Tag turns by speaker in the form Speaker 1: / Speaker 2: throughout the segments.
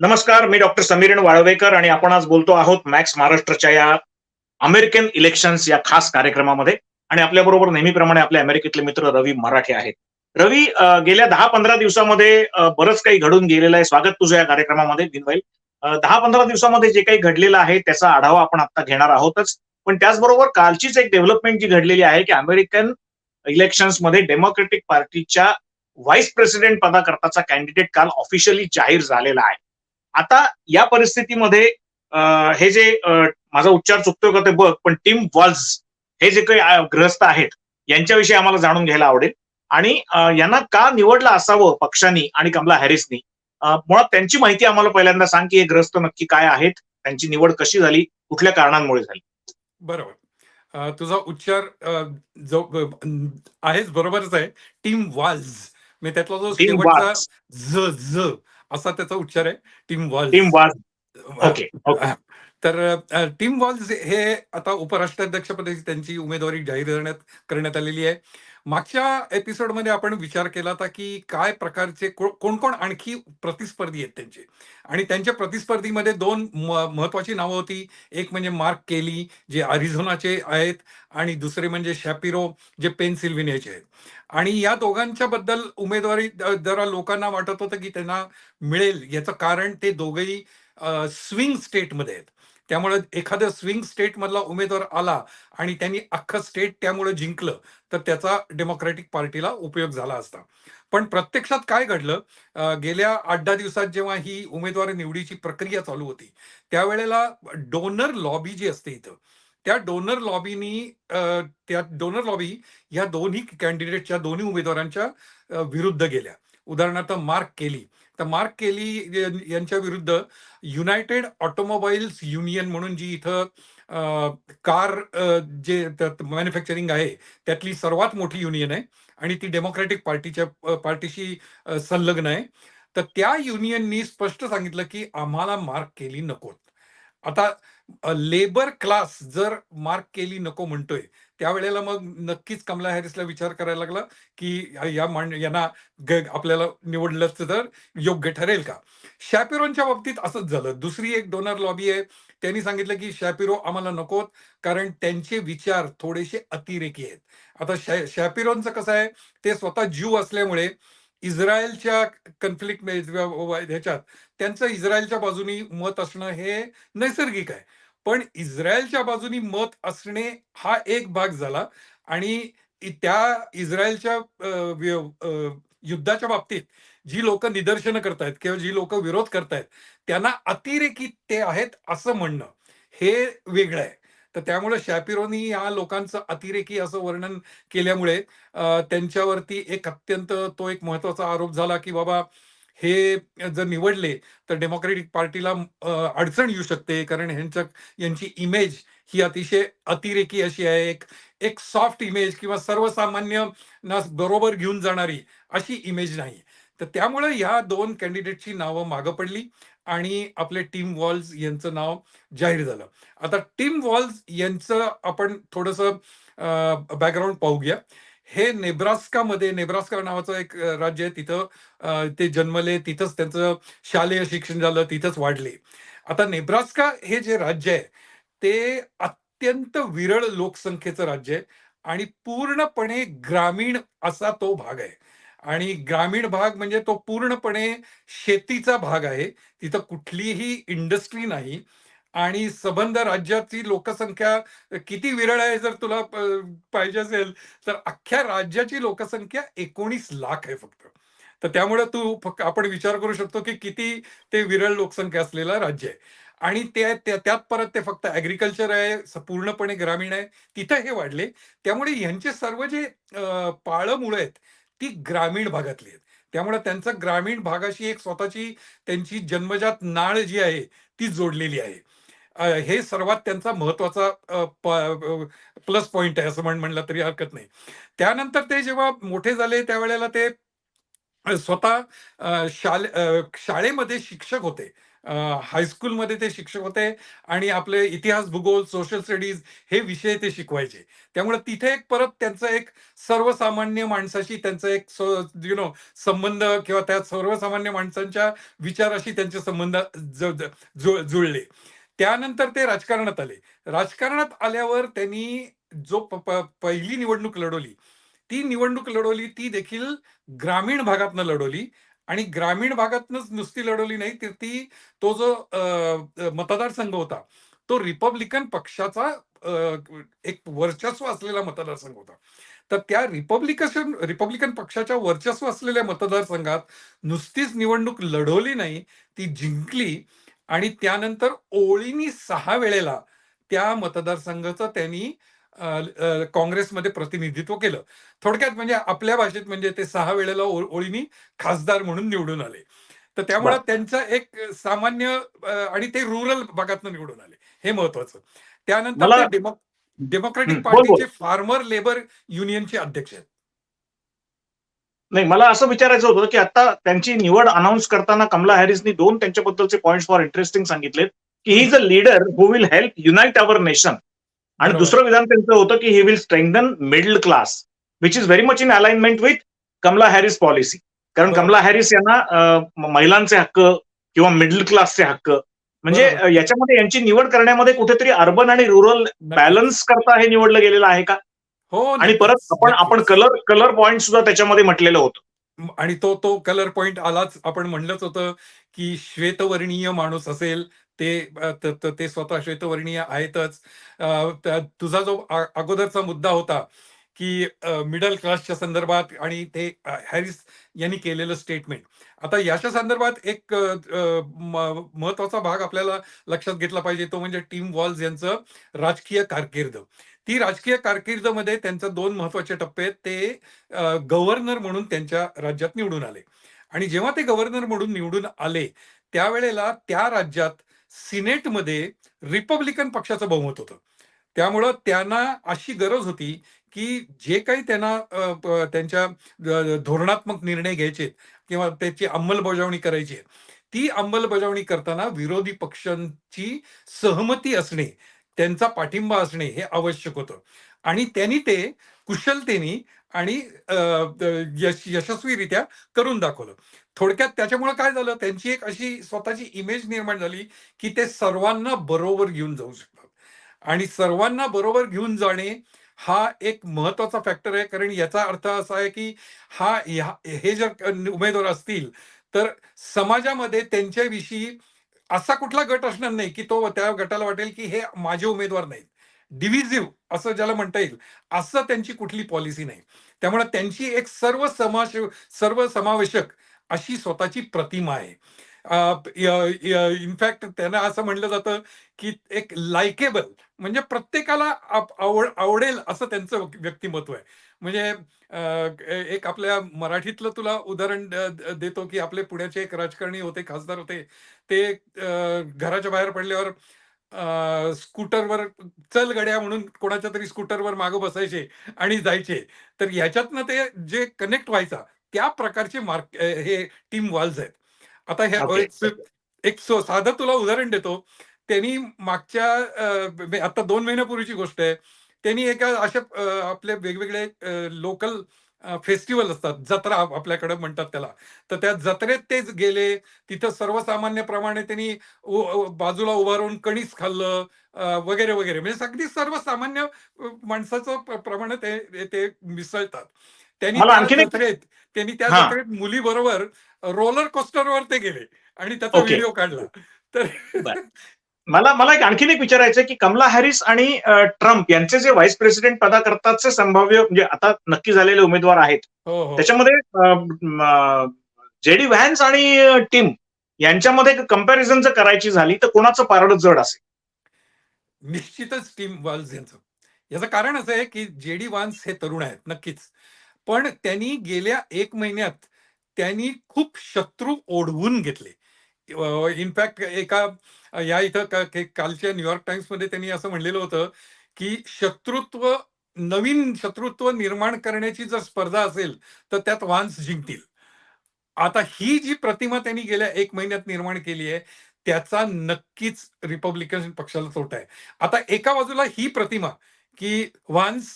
Speaker 1: नमस्कार मी डॉक्टर समीरण वाळवेकर आणि आपण आज बोलतो आहोत मॅक्स महाराष्ट्राच्या या अमेरिकन इलेक्शन्स या खास कार्यक्रमामध्ये. आणि आपल्याबरोबर नेहमीप्रमाणे आपले अमेरिकेतले मित्र रवी मराठे आहेत. रवी गेल्या दहा पंधरा दिवसामध्ये बरंच काही घडून गेलेलं आहे. स्वागत तुझं या कार्यक्रमामध्ये दिनवाईल दहा पंधरा दिवसामध्ये जे काही घडलेलं आहे त्याचा आढावा आपण आता घेणार आहोतच. पण त्याचबरोबर कालचीच एक डेव्हलपमेंट जी घडलेली आहे की अमेरिकन इलेक्शन्समध्ये डेमोक्रेटिक पार्टीच्या व्हाईस प्रेसिडेंट पदाकरताचा कॅन्डिडेट काल ऑफिशियली जाहीर झालेला आहे. आता या परिस्थितीमध्ये हे जे माझा उच्चार चुकतोय का ते बघ पण टीम वॉल्स हे जे काही ग्रस्त आहेत यांच्याविषयी आम्हाला जाणून घ्यायला आवडेल. आणि यांना का निवडलं असावं पक्षांनी आणि कमला हॅरिसनी? मुळात त्यांची माहिती आम्हाला पहिल्यांदा सांग की हे ग्रस्त नक्की काय आहेत त्यांची निवड कशी झाली कुठल्या कारणांमुळे झाली?
Speaker 2: बरोबर. तुझा उच्चार जो आहेच बरोबरच आहे. Tim Walz. म्हणजे त्यातला जो
Speaker 1: टीम
Speaker 2: शेवटचा झ झ असा त्याचा उच्चार आहे Tim Walz
Speaker 1: Tim Walz okay
Speaker 2: तर टीम वॉल्स हे आता उपराष्ट्राध्यक्षपदी त्यांची उमेदवारी जाहीर करण्यात करण्यात आलेली आहे. मागच्या एपिसोडमध्ये आपण विचार केला होता की काय प्रकारचे कोण कोण आणखी प्रतिस्पर्धी आहेत त्यांचे? आणि त्यांच्या प्रतिस्पर्धीमध्ये दोन महत्वाची नावं होती. एक म्हणजे मार्क केली जे अरिझोनाचे आहेत आणि दुसरे म्हणजे शॅपिरो जे पेनसिल्व्हेनियाचे आहेत. आणि या दोघांच्या बद्दल उमेदवारी जरा लोकांना वाटत होतं की त्यांना मिळेल. याचं कारण ते दोघेही स्विंग स्टेटमध्ये आहेत. त्यामुळे एखाद्या स्विंग स्टेट मधला उमेदवार आला आणि त्यांनी अख्खं स्टेट त्यामुळे जिंकलं तर त्याचा डेमोक्रॅटिक पार्टीला उपयोग झाला असता. पण प्रत्यक्षात काय घडलं? गेल्या आठ दहा दिवसात जेव्हा ही उमेदवार निवडीची प्रक्रिया चालू होती त्यावेळेला डोनर लॉबी जी असते इथं त्या डोनर लॉबीनी त्या डोनर लॉबी या दोन्ही कॅन्डिडेटच्या दोन्ही उमेदवारांच्या विरुद्ध गेल्या. उदाहरणार्थ मार्क केली. तर मार्क केली यांच्या विरुद्ध युनायटेड ऑटोमोबाईल्स युनियन म्हणून जी इथं कार जे मॅन्युफॅक्चरिंग आहे त्यातली सर्वात मोठी युनियन आहे आणि ती डेमोक्रेटिक पार्टीच्या पार्टीशी संलग्न आहे. तर त्या युनियननी स्पष्ट सांगितलं की आम्हाला मार्क केली नकोत. आता लेबर क्लास जर मार्क केली नको म्हणतोय त्यावेळेला मग नक्कीच कमला हॅरिसला विचार करायला लागला की या मांड यांना आपल्याला निवडलंच तर योग्य ठरेल का? शॅपिरोनच्या बाबतीत असंच झालं. दुसरी एक डोनर लॉबी आहे. त्यांनी सांगितलं की शॅपिरो आम्हाला नकोत कारण त्यांचे विचार थोडेसे अतिरेकी आहेत. आता शॅ शॅपिरोनचं कसं आहे ते स्वतः ज्यू असल्यामुळे इस्रायलच्या कन्फ्लिक्ट ह्याच्यात त्यांचं इस्रायलच्या बाजूनी मत असणं हे नैसर्गिक आहे. पण इस्रायलच्या बाजूनी मत असणे हा एक भाग झाला. आणि त्या इस्रायलच्या अ, युद्धाच्या बाबतीत जी लोक निदर्शनं करतायत किंवा जी लोक विरोध करतायत त्यांना अतिरेकी ते आहेत असं म्हणणं हे वेगळं आहे. तर त्यामुळे शॅपिरोनी या लोकांचं अतिरेकी असं वर्णन केल्यामुळे त्यांच्यावरती एक अत्यंत तो एक महत्त्वाचा आरोप झाला की बाबा हे जर निवडले तर डेमोक्रेटिक पार्टीला अडचण येऊ शकते. कारण ह्यांच्या यांची इमेज ही अतिशय अतिरेकी अशी आहे. एक एक सॉफ्ट इमेज किंवा सर्वसामान्य ना बरोबर घेऊन जाणारी अशी इमेज नाही. तर त्यामुळे ह्या दोन कॅन्डिडेटची नावं मागं पडली आणि आपले टीम वॉल्स यांचं नाव जाहीर झालं. आता टीम वॉल्स यांचं आपण थोडंसं बॅकग्राऊंड पाहूया. हे नेब्रास्कामध्ये नेब्रास्का नावाचं एक राज्य आहे. तिथं ते जन्मले. तिथंच त्यांचं शालेय शिक्षण झालं. तिथंच वाढले. आता नेब्रास्का हे जे राज्य आहे ते अत्यंत विरळ लोकसंख्येचं राज्य आहे आणि पूर्णपणे ग्रामीण असा तो भाग आहे. आणि ग्रामीण भाग म्हणजे तो पूर्णपणे शेतीचा भाग आहे. तिथं कुठलीही इंडस्ट्री नाही. आणि सबंध राज्याची लोकसंख्या किती विरळ आहे जर तुला पाहिजे असेल तर अख्ख्या राज्याची लोकसंख्या एकोणीस लाख आहे फक्त. तर त्यामुळे तू फक्त आपण विचार करू शकतो की किती ते विरळ लोकसंख्या असलेलं राज्य आहे. आणि ते त्यात परत ते फक्त ऍग्रिकल्चर आहे पूर्णपणे ग्रामीण आहे तिथं हे वाढले. त्यामुळे यांचे सर्व जे पाळं पाळंमुळं आहेत ती ग्रामीण भागातली आहेत. त्यामुळे त्यांचं ग्रामीण भागाशी एक स्वतःची त्यांची जन्मजात नाळ जी आहे ती जोडलेली आहे. हे सर्वात त्यांचा महत्त्वाचा प्लस पॉइंट आहे असं म्हण म्हणलं तरी हरकत नाही त्यानंतर ते जेव्हा मोठे झाले त्यावेळेला ते स्वतः शाले शाळेमध्ये शिक्षक होते हायस्कूलमध्ये ते शिक्षक होते आणि आपले इतिहास, भूगोल, सोशल स्टडीज हे विषय ते शिकवायचे. त्यामुळे तिथे एक परत त्यांचं एक सर्वसामान्य माणसाशी त्यांचा एक यु नो संबंध किंवा त्या सर्वसामान्य माणसांच्या विचाराशी त्यांचे संबंध जुळले. त्यानंतर ते राजकारणात आले. राजकारणात आल्यावर त्यांनी जो पहिली निवडणूक लढवली, ती निवडणूक लढवली ती देखील ग्रामीण भागातनं लढवली आणि ग्रामीण भागातनंच नुसती लढवली नाही, तर ती तो जो मतदारसंघ होता, तो रिपब्लिकन पक्षाचा एक वर्चस्व असलेला मतदारसंघ होता. तर त्या रिपब्लिकन रिपब्लिकन पक्षाच्या वर्चस्व असलेल्या मतदारसंघात नुसतीच निवडणूक लढवली नाही, ती जिंकली आणि त्यानंतर ओळीनी 6 वेळेला त्या मतदारसंघाचं त्यांनी काँग्रेसमध्ये प्रतिनिधित्व केलं. थोडक्यात म्हणजे आपल्या भाषेत म्हणजे ते 6 वेळेला ओळीनी खासदार म्हणून निवडून आले. तर त्यामुळं. त्यांचा एक सामान्य आणि ते रुरल भागातनं निवडून आले. हे महत्वाचं. त्यानंतर ते डेमो डेमोक्रॅटिक. पार्टीचे फार्मर लेबर युनियनचे अध्यक्ष आहेत.
Speaker 1: नाही मला असं विचारायचं होतं, की आता त्यांची निवड अनाउन्स करताना कमला हॅरिसनी 2 त्यांच्याबद्दलचे पॉइंट्स फार इंटरेस्टिंग सांगितलेत, की he is a leader who will help unite our nation आणि. दुसरं विधान त्यांचं होतं, की he will strengthen middle class which is very much in alignment with Kamala Harris policy. कारण. कमला हॅरिस यांना महिलांचे हक्क किंवा मिडल क्लासचे हक्क म्हणजे याच्यामध्ये यांची निवड करण्यामध्ये कुठेतरी अर्बन आणि रुरल. बॅलन्स करता हे निवडलं गेलेलं आहे का?
Speaker 2: हो,
Speaker 1: आणि परत आपण आपण. कलर कलर पॉइंट सुद्धा त्याच्यामध्ये म्हटलेलं होतं.
Speaker 2: आणि तो तो कलर पॉइंट आलाच. आपण म्हणलंच होतं, की श्वेतवर्णीय माणूस असेल, ते त स्वतः श्वेतवर्णीय आहेतच. तुझा जो अगोदरचा मुद्दा होता, की मिडल क्लासच्या संदर्भात आणि ते हॅरिस यांनी केलेलं स्टेटमेंट. आता याच्या संदर्भात एक अ, अ, म महत्त्वाचा भाग आपल्याला लक्षात घेतला पाहिजे, तो म्हणजे टिम वॉल्स यांचं राजकीय कारकीर्द. ती राजकीय कारकिर्दमध्ये त्यांचा दोन महत्त्वाचे टप्पे आहेत. ते गव्हर्नर म्हणून त्यांच्या राज्यात निवडून आले आणि जेव्हा ते गव्हर्नर म्हणून निवडून आले, त्यावेळेला त्या राज्यात सिनेटमध्ये रिपब्लिकन पक्षाचं बहुमत होतं. त्यामुळं त्यांना अशी गरज होती, की जे काही त्यांना त्यांच्या धोरणात्मक निर्णय घ्यायचे किंवा त्याची अंमलबजावणी करायची आहे, ती अंमलबजावणी करताना विरोधी पक्षांची सहमती असणे, त्यांचा पाठिंबा असणे हे आवश्यक होतं आणि त्यांनी ते कुशलतेने आणि यश यशस्वीरित्या करून दाखवलं. थोडक्यात त्याच्यामुळं काय झालं, त्यांची एक अशी स्वतःची इमेज निर्माण झाली, की ते सर्वांना बरोबर घेऊन जाऊ शकतात आणि सर्वांना बरोबर घेऊन जाणे हा एक महत्त्वाचा फॅक्टर आहे. कारण याचा अर्थ असा आहे, की हा हे जर उमेदवार असतील, तर समाजामध्ये त्यांच्याविषयी असा कुठला गट असणार नाही, की तो त्या गटाला वाटेल, की हे माझे उमेदवार नाहीत. डिव्हिजिव्ह असं ज्याला म्हणता येईल, असं त्यांची कुठली पॉलिसी नाही. त्यामुळे त्यांची एक सर्व समाश सर्वसमावेशक अशी स्वतःची प्रतिमा आहे. इनफॅक्ट त्यांना असं म्हटलं जातं, की एक लाइकेबल म्हणजे प्रत्येकाला आवड आवडेल असं त्यांचं व्यक्तिमत्व आहे. म्हणजे एक आपल्या मराठीतलं तुला उदाहरण देतो, की आपले पुण्याचे एक राजकारणी होते, खासदार होते. ते घराच्या बाहेर पडल्यावर स्कूटरवर चल गड्या म्हणून कोणाच्या तरी स्कूटरवर मागं बसायचे आणि जायचे. तर ह्याच्यातनं ते जे कनेक्ट व्हायचा, त्या प्रकारचे मार्क हे टीम वॉल्स आहेत. आता ह्या
Speaker 1: ओके.
Speaker 2: एक स- साधं तुला उदाहरण देतो. त्यांनी मागच्या आता 2 महिन्यापूर्वीची गोष्ट आहे. त्यांनी एका अशा आपले वेगवेगळे लोकल फेस्टिव्हल असतात. जत्रा आप- आपल्याकडे म्हणतात त्याला. तर त्या जत्रेत तेच गेले. तिथं सर्वसामान्यप्रमाणे त्यांनी बाजूला उभा राहून कणीस खाल्लं वगैरे, वगैरे. म्हणजे अगदी सर्वसामान्य माणसाचं प्रमाणे ते ते मिसळतात. त्यांनी जत्रेत त्यांनी त्या. जत्रेत मुलीबरोबर रोलर कोस्टरवर ते गेले आणि त्याचा. व्हिडिओ काढला. तर.
Speaker 1: मला मला एक आणखीन एक विचारायचं की कमला हॅरिस आणि ट्रम्प यांचे जे व्हाईस प्रेसिडेंट पदाकरताचे संभाव्य म्हणजे आता नक्की झालेले उमेदवार आहेत.
Speaker 2: हो, हो.
Speaker 1: त्याच्यामध्ये जेडी व्हॅन्स आणि टिम यांच्यामध्ये कंपॅरिझन जर करायची झाली, तर कोणाचं पारडं जड असेल?
Speaker 2: निश्चितच टिम वाल्स यांचं. याचं कारण असं आहे, की जे-डी वान्स हे तरुण आहेत नक्कीच. पण त्यांनी गेल्या 1 महिन्यात त्यांनी खूप शत्रू ओढवून घेतले. इनफॅक्ट एका या इथं कालच्या न्यूयॉर्क टाइम्समध्ये त्यांनी असं म्हणलेलं होतं, की शत्रुत्व नवीन शत्रुत्व निर्माण करण्याची जर स्पर्धा असेल, तर त्यात वान्स जिंकतील. आता ही जी प्रतिमा त्यांनी गेल्या एक महिन्यात निर्माण केली आहे, त्याचा नक्कीच रिपब्लिकन पक्षाला तोटा आहे आता एका बाजूला ही प्रतिमा की वान्स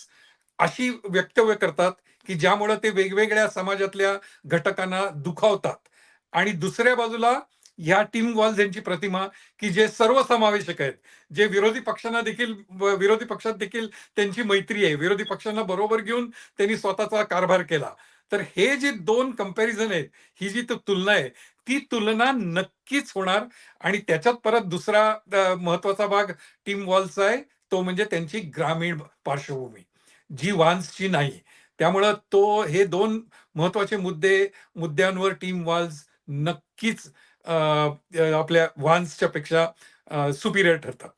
Speaker 2: अशी वक्तव्य करतात की ज्यामुळे ते वेगवेगळ्या समाजातल्या घटकांना दुखावतात आणि दुसऱ्या बाजूला ह्या टीम वॉल्स यांची प्रतिमा की जे सर्वसमावेशक आहेत. जे विरोधी पक्षांना देखील विरोधी पक्षात देखील त्यांची मैत्री आहे. विरोधी पक्षांना बरोबर घेऊन त्यांनी स्वतःचा कारभार केला. तर हे जे दोन कंपॅरिझन आहेत ही जी तुलना आहे ती तुलना नक्कीच होणार. आणि त्याच्यात परत दुसरा महत्त्वाचा भाग टीम वॉल्सचा आहे तो म्हणजे त्यांची ग्रामीण पार्श्वभूमी जी वान्सची नाही. त्यामुळं तो हे दोन महत्त्वाचे मुद्दे मुद्द्यांवर टीम वॉल्स नक्कीच आपल्या वान्सच्या पेक्षा सुपिरियर ठरतात.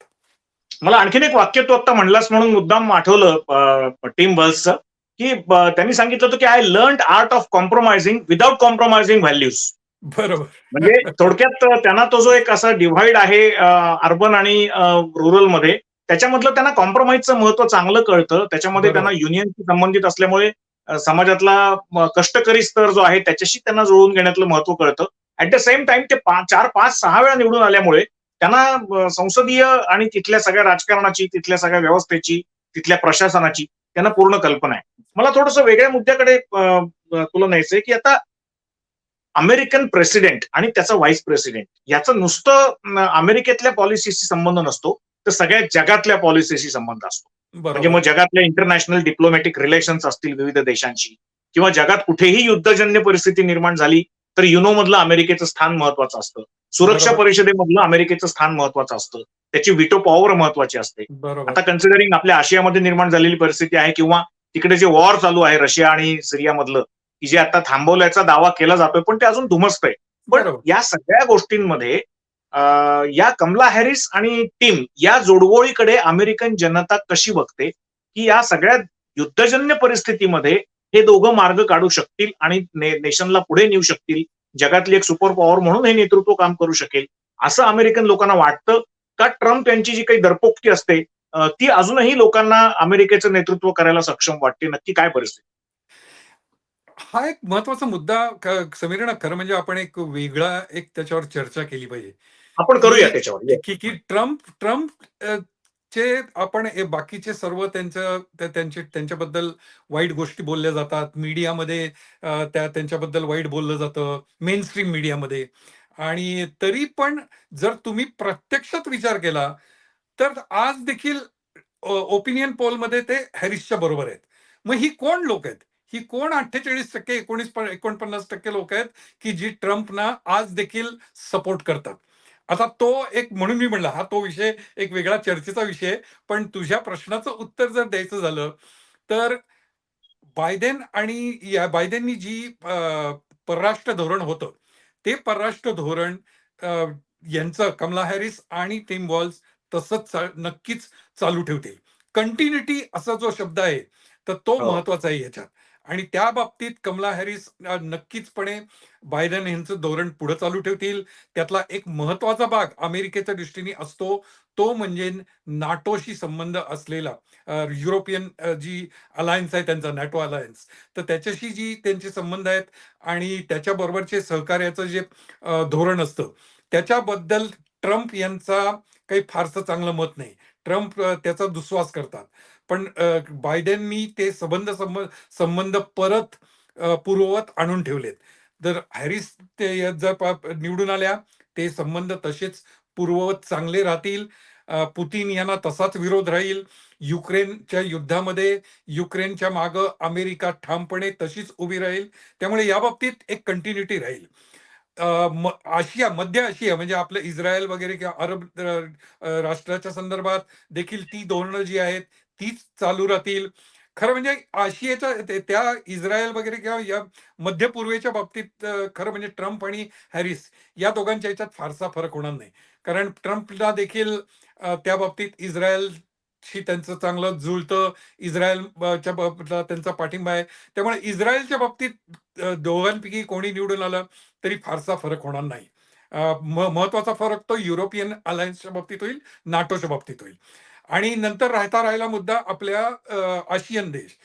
Speaker 1: मला आणखीन एक वाक्य तू आता म्हणलास म्हणून मुद्दाम आठवलं टीम वर्ल्सचं की त्यांनी सांगितलं होतं की I learn art of compromising without compromising values
Speaker 2: बरोबर.
Speaker 1: म्हणजे थोडक्यात त्यांना तो जो एक असा डिव्हाइड आहे अर्बन आणि रुरलमध्ये त्याच्यामधलं त्यांना कॉम्प्रोमाइजचं महत्त्व चांगलं कळतं. त्याच्यामध्ये. त्यांना युनियनशी संबंधित असल्यामुळे समाजातला कष्टकरी स्तर जो आहे त्याच्याशी त्यांना जुळवून घेण्यातलं महत्त्व कळतं. ऍट द सेम टाइम ते पा- चार पाच सहा वेळा निवडून आल्यामुळे त्यांना संसदीय आणि तिथल्या सगळ्या राजकारणाची तिथल्या सगळ्या व्यवस्थेची तिथल्या प्रशासनाची त्यांना पूर्ण कल्पना आहे. मला थोडंसं वेगळ्या मुद्द्याकडे तुला न्यायचंय की आता अमेरिकन प्रेसिडेंट आणि त्याचा व्हाईस प्रेसिडेंट याचं नुसतं अमेरिकेतल्या पॉलिसीशी संबंध नसतो तर सगळ्या जगातल्या पॉलिसीशी संबंध असतो. म्हणजे मग जगातल्या इंटरनॅशनल डिप्लोमॅटिक रिलेशन्स असतील विविध देशांशी किंवा जगात कुठेही युद्धजन्य परिस्थिती निर्माण झाली तर युनो मधलं अमेरिकेचं स्थान महत्वाचं असतं. सुरक्षा. परिषदेमधलं अमेरिकेचं स्थान महत्वाचं असतं. त्याची विटो पॉवर महत्वाची असते. आता कन्सिडरिंग आपल्या आशियामध्ये निर्माण झालेली परिस्थिती आहे किंवा तिकडे जे वॉर चालू आहे रशिया आणि सिरियामधलं की जे आता थांबवल्याचा दावा केला जातोय पण ते अजून धुमसतंय पण या सगळ्या गोष्टींमध्ये या कमला हॅरिस आणि टीम या जोडगोळीकडे अमेरिकन जनता कशी बघते? की या सगळ्या युद्धजन्य परिस्थितीमध्ये हे दोघं मार्ग काढू शकतील आणि ने- नेशनला पुढे नेऊ शकतील. जगातली एक सुपर पॉवर म्हणून हे नेतृत्व काम करू शकेल. असं अमेरिकन लोकांना वाटतं का ट्रम्प यांची जी काही दरपोक्ती असते ती अजूनही लोकांना अमेरिकेचं नेतृत्व करायला सक्षम वाटते? नक्की काय परिस्थिती?
Speaker 2: हा एक महत्त्वाचा मुद्दा समीरणा खरं म्हणजे आपण एक वेगळा एक त्याच्यावर चर्चा केली पाहिजे.
Speaker 1: आपण करूया त्याच्यावर
Speaker 2: की की ट्रम्प ट्रम्प चे आपण बाकीचे सर्व त्यांचं त्यांचे त्यांच्याबद्दल वाईट गोष्टी बोलल्या जातात. मीडियामध्ये त्या त्यांच्याबद्दल वाईट बोललं जातं. मेन स्ट्रीम मीडियामध्ये. आणि तरी पण जर तुम्ही प्रत्यक्षात विचार केला तर आज देखील ओपिनियन पोलमध्ये ते हॅरिसच्या बरोबर आहेत. मग ही कोण लोक आहेत? ही कोण अठ्ठेचाळीस टक्के एकोणीस एकोणपन्नास टक्के लोक आहेत की जी ट्रम्पना आज देखील सपोर्ट करतात? आता तो एक म्हणून मी म्हणला हा तो विषय एक वेगळा चर्चेचा विषय. पण तुझ्या प्रश्नाचं उत्तर जर द्यायचं झालं तर बायडेन आणि या बायडेननी जी परराष्ट्र धोरण होतं ते परराष्ट्र धोरण यांचं कमला हॅरिस आणि टीम वॉल्स तसंच चा- नक्कीच चालू ठेवतील कंटिन्युटी असा जो शब्द आहे तर तो
Speaker 1: हो.
Speaker 2: महत्त्वाचा आहे याच्यात आणि त्या बाबतीत कमला हॅरिस नक्कीचपणे बायडन यांचं धोरण पुढे चालू ठेवतील. त्यातला एक महत्त्वाचा भाग अमेरिकेच्या दृष्टीने असतो तो म्हणजे नाटोशी संबंध असलेला युरोपियन जी अलायन्स आहे त्यांचा नॅटो अलायन्स. तर त्याच्याशी जी त्यांचे संबंध आहेत आणि त्याच्याबरोबरचे सहकार्याचं जे धोरण असतं त्याच्याबद्दल ट्रम्प यांचा काही फारसं चांगलं मत नाही. ट्रम्प त्याचा दुस्वास करतात. पण बायडेननी ते संबंध संबंध परत पूर्ववत आणून ठेवलेत. तर हॅरिस ते जर निवडून आल्या ते संबंध तसेच पूर्ववत चांगले राहतील. पुतीन यांना तसाच विरोध राहील. युक्रेनच्या युद्धामध्ये युक्रेनच्या मागं अमेरिका ठामपणे तशीच उभी राहील. त्यामुळे या बाबतीत एक कंटिन्युटी राहील. आशिया मध्य आशिया म्हणजे आपलं इस्रायल वगैरे किंवा अरब राष्ट्राच्या संदर्भात देखील ती धोरणं जी आहेत तीच चालू राहतील. खरं म्हणजे आशियाच्या त्या इस्रायल वगैरे किंवा या मध्य पूर्वेच्या बाबतीत खरं म्हणजे ट्रम्प आणि हॅरिस या दोघांच्या याच्यात फारसा फरक होणार नाही. कारण ट्रम्पला देखील त्या बाबतीत इस्रायलशी त्यांचं चांगलं जुळतं. इस्रायलच्या बाबतीला त्यांचा पाठिंबा आहे. त्यामुळे इस्रायलच्या बाबतीत दोघांपैकी कोणी निवडून आलं तरी फारसा फरक होणार नाही. महत्त्वाचा फरक तो युरोपियन अलायन्सच्या बाबतीत होईल नाटोच्या बाबतीत होईल. आणि नंतर राहता राहिला मुद्दा आपल्या आशियन देश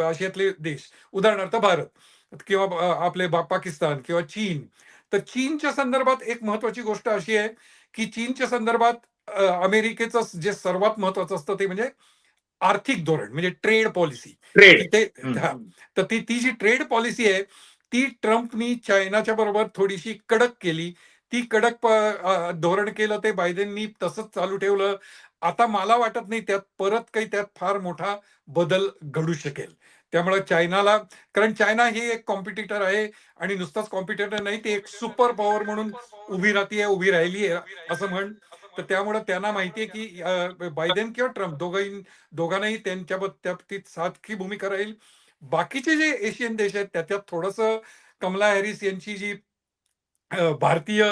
Speaker 2: आशियातले देश. उदाहरणार्थ भारत किंवा आपले पाकिस्तान किंवा चीन. तर चीनच्या संदर्भात एक महत्वाची गोष्ट अशी आहे की चीनच्या संदर्भात अमेरिकेचं जे सर्वात महत्वाचं असतं ते म्हणजे आर्थिक धोरण म्हणजे ट्रेड पॉलिसी. ते. तर ती ती जी ट्रेड पॉलिसी आहे ती ट्रम्पनी चायनाच्या बरोबर थोडीशी कडक केली. ती कडक धोरण केलं ते बायडेननी तसंच चालू ठेवलं. आता मला वाटत नाही त्यात परत काही त्यात फार मोठा बदल घडू शकेल. त्यामुळे चायनाला कारण चायना ही एक कॉम्पिटिटर आहे आणि नुसताच कॉम्पिटिटर नाही ती एक सुपर पॉवर म्हणून उभी राहतीये उभी राहिली आहे असं म्हण. तर त्यामुळे त्यांना माहितीये की बायडेन किंवा ट्रम्प दोघां दोघांनाही त्यांच्या बाबतीत सारखी भूमिका राहील. बाकीचे जे एशियन देश आहेत त्याच्यात थोडस कमला हॅरिस यांची जी भारतीय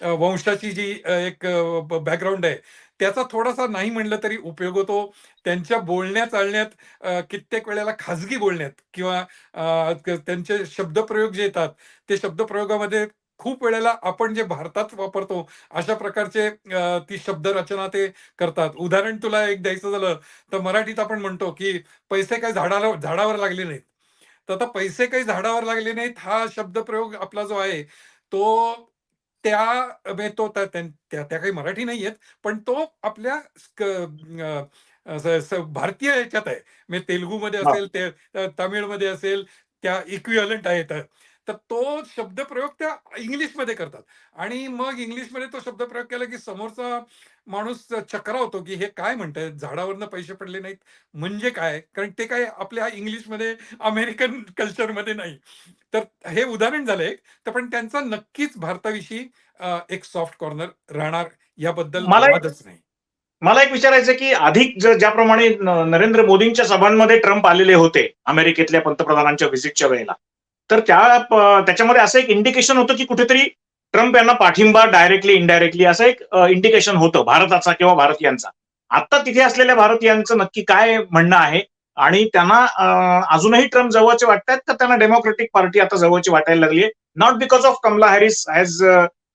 Speaker 2: वंशाची जी एक बॅकग्राऊंड आहे त्याचा थोडासा नाही म्हणलं तरी उपयोग होतो. त्यांच्या बोलण्या चालण्यात कित्येक वेळेला खाजगी बोलण्यात किंवा त्यांचे शब्दप्रयोग जे येतात ते शब्दप्रयोगामध्ये खूप वेळेला आपण जे भारतात वापरतो अशा प्रकारचे ती शब्दरचना ते करतात. उदाहरण तुला एक द्यायचं झालं तर मराठीत आपण म्हणतो की पैसे काही झाडाला झाडावर लागले नाहीत. तर आता पैसे काही झाडावर लागले नाहीत हा शब्दप्रयोग आपला जो आहे तो त्या म्हणजे तो त्या काही मराठी नाही आहेत पण तो आपल्या भारतीय ह्याच्यात आहे म्हणजे तेलुगूमध्ये
Speaker 1: हा.
Speaker 2: असेल त- तामिळमध्ये असेल त्या इक्विअलंट आहेत तर तो शब्दप्रयोग त्या इंग्लिशमध्ये करतात. आणि मग इंग्लिशमध्ये तो शब्दप्रयोग केला की समोरचा माणूस चक्रावतो की हे काय म्हणताय? झाडावरनं पैसे पडले नाहीत. म्हणजे काय? कारण ते काय आपल्या इंग्लिशमध्ये अमेरिकन कल्चरमध्ये नाही. तर हे उदाहरण झालं एक. तर पण त्यांचा नक्कीच भारताविषयी एक सॉफ्ट कॉर्नर राहणार याबद्दल वादच नाही.
Speaker 1: मला एक विचारायचं की अधिक ज्याप्रमाणे नरेंद्र मोदींच्या सभांमध्ये ट्रम्प आलेले होते अमेरिकेतल्या पंतप्रधानांच्या व्हिजिटच्या वेळेला तर त्या त्याच्यामध्ये असं एक इंडिकेशन होतं की कुठेतरी ट्रम्प यांना पाठिंबा डायरेक्टली इनडायरेक्टली असं एक इंडिकेशन होतं भारताचा किंवा भारतीयांचा. आता तिथे असलेल्या भारतीयांचं नक्की काय म्हणणं आहे? आणि त्यांना अजूनही ट्रम्प जवळचे वाटतात का त्यांना डेमोक्रेटिक पार्टी आता जवळची वाटायला लागली आहे? Not because of Kamala Harris has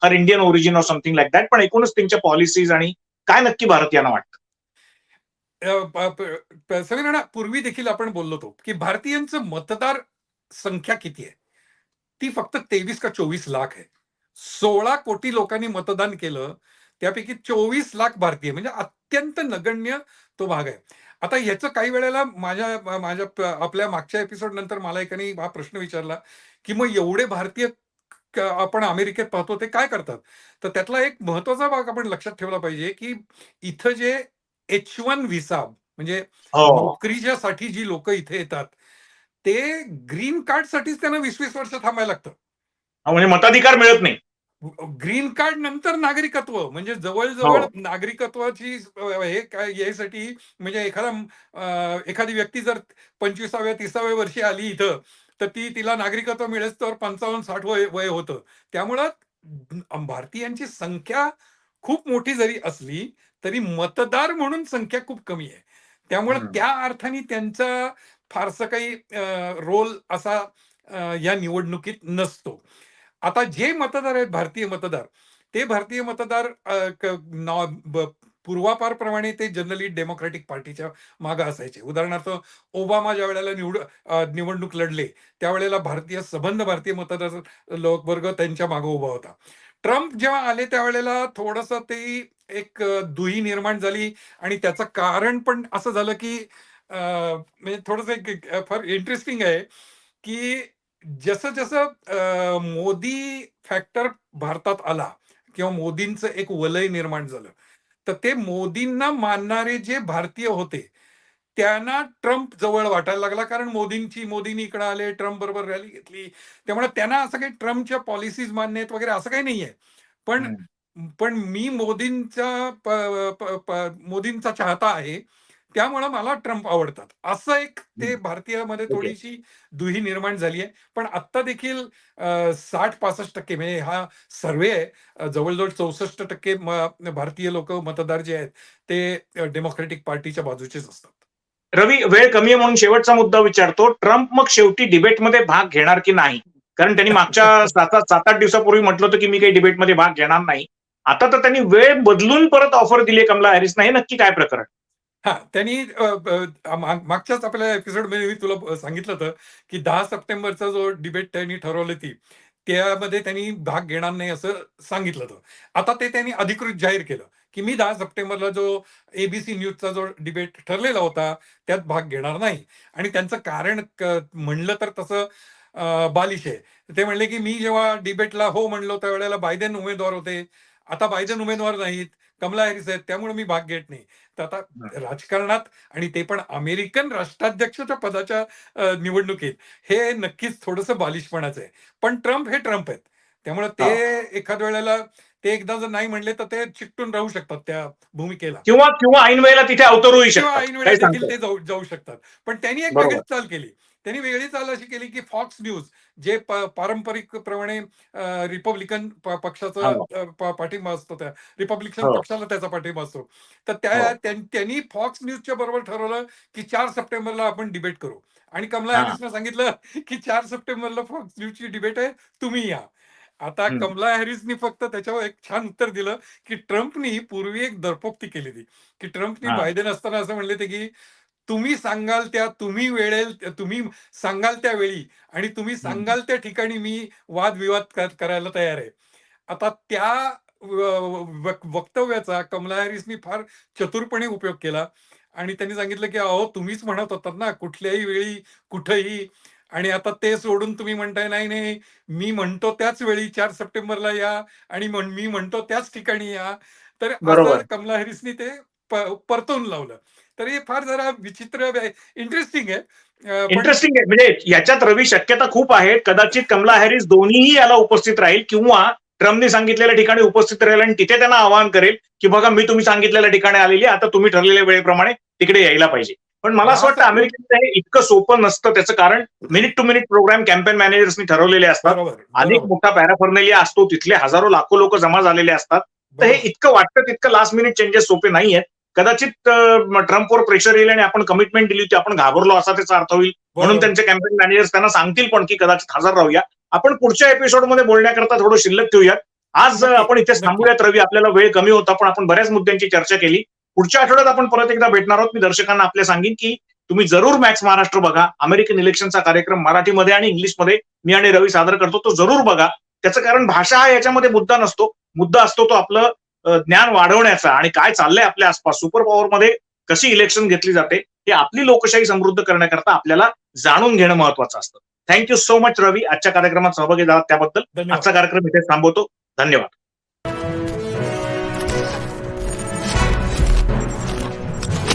Speaker 1: her Indian origin or something like that पण एकूणच त्यांच्या पॉलिसीज आणि काय नक्की भारतीयांना वाटतं?
Speaker 2: अ, पूर्वी देखील आपण बोललो होतो की भारतीयांचं मतदार संख्या किती आहे? ती फक्त तेवीस का चोवीस लाख आहे. सोळा कोटी लोकांनी मतदान केलं त्यापैकी चोवीस लाख भारतीय म्हणजे अत्यंत नगण्य तो भाग आहे. आता ह्याचं काही वेळेला माझ्या माझ्या आपल्या मागच्या एपिसोड नंतर मला एकाने हा प्रश्न विचारला की मग एवढे भारतीय आपण अमेरिकेत पाहतो ते काय करतात? तर त्यातला एक महत्त्वाचा भाग आपण लक्षात ठेवला पाहिजे की इथं जे एच वन व्हिसा म्हणजे
Speaker 1: हो.
Speaker 2: नोकरीच्या साठी जी लोक इथे येतात ते ग्रीन कार्ड साठीच त्यांना वीस वीस वर्ष थांबायला लागतं
Speaker 1: म्हणजे मताधिकार मिळत नाही
Speaker 2: ग्रीन कार्ड नंतर नागरिकत्व म्हणजे जवळजवळ
Speaker 1: हो.
Speaker 2: नागरिकत्वाची हे काय यासाठी म्हणजे एखादा एखादी व्यक्ती जर पंचवीसाव्या तिसाव्या वर्षी आली इथं तर ती तिला नागरिकत्व मिळेल तर पंचावन्न साठ वय वय होतं त्यामुळं भारतीयांची संख्या खूप मोठी जरी असली तरी मतदार म्हणून संख्या खूप कमी आहे त्यामुळे. त्या अर्थाने त्यांचा फारसं काही रोल असा या निवडणुकीत नसतो. आता जे मतदार आहेत भारतीय मतदार ते भारतीय मतदार पूर्वापारप्रमाणे ते जनरली डेमोक्रॅटिक पार्टीच्या मागे असायचे. उदाहरणार्थ ओबामा ज्या वेळेला निवड निवडणूक लढले त्यावेळेला भारतीय सबंध भारतीय मतदार लोक वर्ग त्यांच्या मागे उभा होता. ट्रम्प जेव्हा आले त्यावेळेला थोडस ते एक दुही निर्माण झाली आणि त्याचं कारण पण असं झालं की म्हणजे थोडस एक फार इंटरेस्टिंग आहे की जसं जसं मोदी फॅक्टर भारतात आला किंवा मोदींचं एक वलय निर्माण झालं तर ते मोदींना मानणारे जे भारतीय होते त्यांना ट्रम्प जवळ वाटायला लागला. कारण मोदींची मोदींनी इकडे आले ट्रम्प बरोबर रॅली घेतली. त्यामुळे त्यांना असं काही ट्रम्पच्या पॉलिसीज मान्य आहेत वगैरे असं काही नाहीये. पण. पण मी मोदींचा मोदींचा चाहता आहे त्यामुळे मला ट्रम्प आवडतात. असं एक ते. भारतीयामध्ये. थोडीशी दुही निर्माण झाली आहे पण आत्ता देखील साठ पासष्ट टक्के म्हणजे हा सर्वे आहे जवळजवळ चौसष्ट टक्के भारतीय लोक मतदार जे आहेत ते डेमोक्रेटिक पार्टीच्या बाजूचेच असतात.
Speaker 1: रवी वेळ कमी आहे म्हणून शेवटचा मुद्दा विचारतो. ट्रम्प मग शेवटी डिबेटमध्ये भाग घेणार की नाही? कारण त्यांनी मागच्या सात सात आठ दिवसापूर्वी म्हटलं होतं की मी काही डिबेटमध्ये भाग घेणार नाही. आता तर त्यांनी वेळ बदलून परत ऑफर दिली कमला हॅरिसना. हे नक्की काय प्रकरण?
Speaker 2: हा त्यांनी अ, माग- मागच्याच आपल्या एपिसोडमध्ये मी तुला सांगितलं होतं की दहा सप्टेंबरचा जो डिबेट त्यांनी ठरवली ती त्यामध्ये त्यांनी भाग घेणार नाही असं सांगितलं होतं. आता ते त्यांनी अधिकृत जाहीर केलं की मी दहा सप्टेंबरला जो एबीसी न्यूजचा जो डिबेट ठरलेला होता त्यात भाग घेणार नाही. आणि त्यांचं कारण क- म्हणलं तर तसं बालिश आहे. ते म्हणले की मी जेव्हा डिबेटला हो म्हणलो त्यावेळेला बायडेन उमेदवार होते. आता बायडेन उमेदवार नाहीत कमला हॅरिस आहेत त्यामुळे मी भाग घेत नाही. तर आता राजकारणात आणि ते पण अमेरिकन राष्ट्राध्यक्षाच्या पदाच्या निवडणुकीत हे नक्कीच थोडंसं बालिशपणाचं आहे. पण ट्रम्प हे ट्रम्प आहेत. त्यामुळे ते एखाद वेळेला ते एकदा जर नाही म्हणले तर ते चिकटून राहू शकतात त्या भूमिकेला.
Speaker 1: किंवा किंवा ऐन वेळेला तिथे अवतरूही
Speaker 2: किंवा ऐन वेळेला देखील. ते जाऊ जाऊ शकतात. पण त्यांनी एक. वेगळीच चाल केली. त्यांनी वेगळी चाल अशी केली की फॉक्स न्यूज जे पारंपरिक प्रमाणे रिपब्लिकन पक्षाचा पाठिंबा असतो त्या रिपब्लिकन
Speaker 1: हो.
Speaker 2: पक्षाला त्याचा पाठिंबा असतो तर त्या
Speaker 1: हो.
Speaker 2: त्यां- त्यांनी फॉक्स न्यूजच्या बरोबर ठरवलं की चार सप्टेंबरला आपण डिबेट करू आणि कमला. हॅरिसनं सांगितलं की चार सप्टेंबरला फॉक्स न्यूजची डिबेट आहे तुम्ही या आता. कमला हॅरिसनी फक्त त्याच्यावर एक छान उत्तर दिलं की ट्रम्पनी पूर्वी एक दरपोक्ती केली ती की ट्रम्पनी. बायडेन असताना असं म्हणले ते की तुम्ही सांगाल त्या तुम्ही वेळेल तुम्ही सांगाल त्या वेळी आणि तुम्ही सांगाल त्या ठिकाणी मी वादविवाद कर- करायला तयार आहे. आता त्या वक्तव्याचा कमला हॅरिसनी फार चतुरपणे उपयोग केला आणि त्यांनी सांगितलं की अहो तुम्हीच म्हणत होतात ना कुठल्याही वेळी कुठेही. आणि आता ते सोडून तुम्ही म्हणताय नाही नाही मी म्हणतो त्याच वेळी चार सप्टेंबरला या आणि मी म्हणतो त्याच ठिकाणी या. तर कमला हॅरिसनी ते परतवून लावलं. तर हे फार जरा विचित्र इंटरेस्टिंग आहे.
Speaker 1: इंटरेस्टिंग आहे. म्हणजे याच्यात रवी शक्यता खूप आहे. कदाचित कमला हॅरिस दोन्हीही याला उपस्थित राहील किंवा ट्रम्पने सांगितलेल्या ठिकाणी उपस्थित राहील आणि तिथे त्यांना आवाहन करेल की बघा मी तुम्ही सांगितलेल्या ठिकाणी आलेली आहे, आता तुम्ही ठरलेल्या वेळेप्रमाणे तिकडे यायला पाहिजे. पण मला असं वाटतं अमेरिकेत हे इतकं सोपं नसतं त्याचं कारण minute to minute programme campaign मॅनेजर्सनी ठरवलेले असतात. अनेक मोठा पॅराफर्नेलिया असतो तिथले. हजारो लाखो लोक जमा झालेले असतात. तर हे. इतकं वाटतं तितकं लास्ट मिनिट चेंजेस सोपे नाही आहेत कदाचित ट्रम्पवर प्रेशर येईल आणि आपण कमिटमेंट दिली होती आपण घाबरलो असा त्याचा अर्थ होईल. म्हणून. त्यांचे कॅम्पेन मॅनेजर्स त्यांना सांगतील पण की कदाचित हजर राहूया. आपण पुढच्या एपिसोडमध्ये बोलण्याकरता थोडं शिल्लक ठेवूयात. आज आपण इथे. थांबूयात रवी. आपल्याला वेळ कमी होता पण आपण बऱ्याच मुद्द्यांची चर्चा केली. पुढच्या आठवड्यात आपण परत एकदा भेटणार आहोत. मी दर्शकांना आपल्या सांगेन की तुम्ही जरूर मॅक्स महाराष्ट्र बघा. अमेरिकन इलेक्शनचा कार्यक्रम मराठीमध्ये आणि इंग्लिशमध्ये मी आणि रवी सादर करतो. तो जरूर बघा. त्याचं कारण भाषा हा याच्यामध्ये मुद्दा नसतो. मुद्दा असतो तो आपलं ज्ञान वाढवण्याचा आणि काय चाललंय आपल्या आसपास सुपर पॉवरमध्ये कशी इलेक्शन घेतली जाते हे आपली लोकशाही समृद्ध करण्याकरता आपल्याला जाणून घेणं महत्वाचं असतं. थँक्यू सो मच रवी आजच्या कार्यक्रमात सहभागी झालात त्याबद्दल. आजचा कार्यक्रम इथे थांबवतो. धन्यवाद.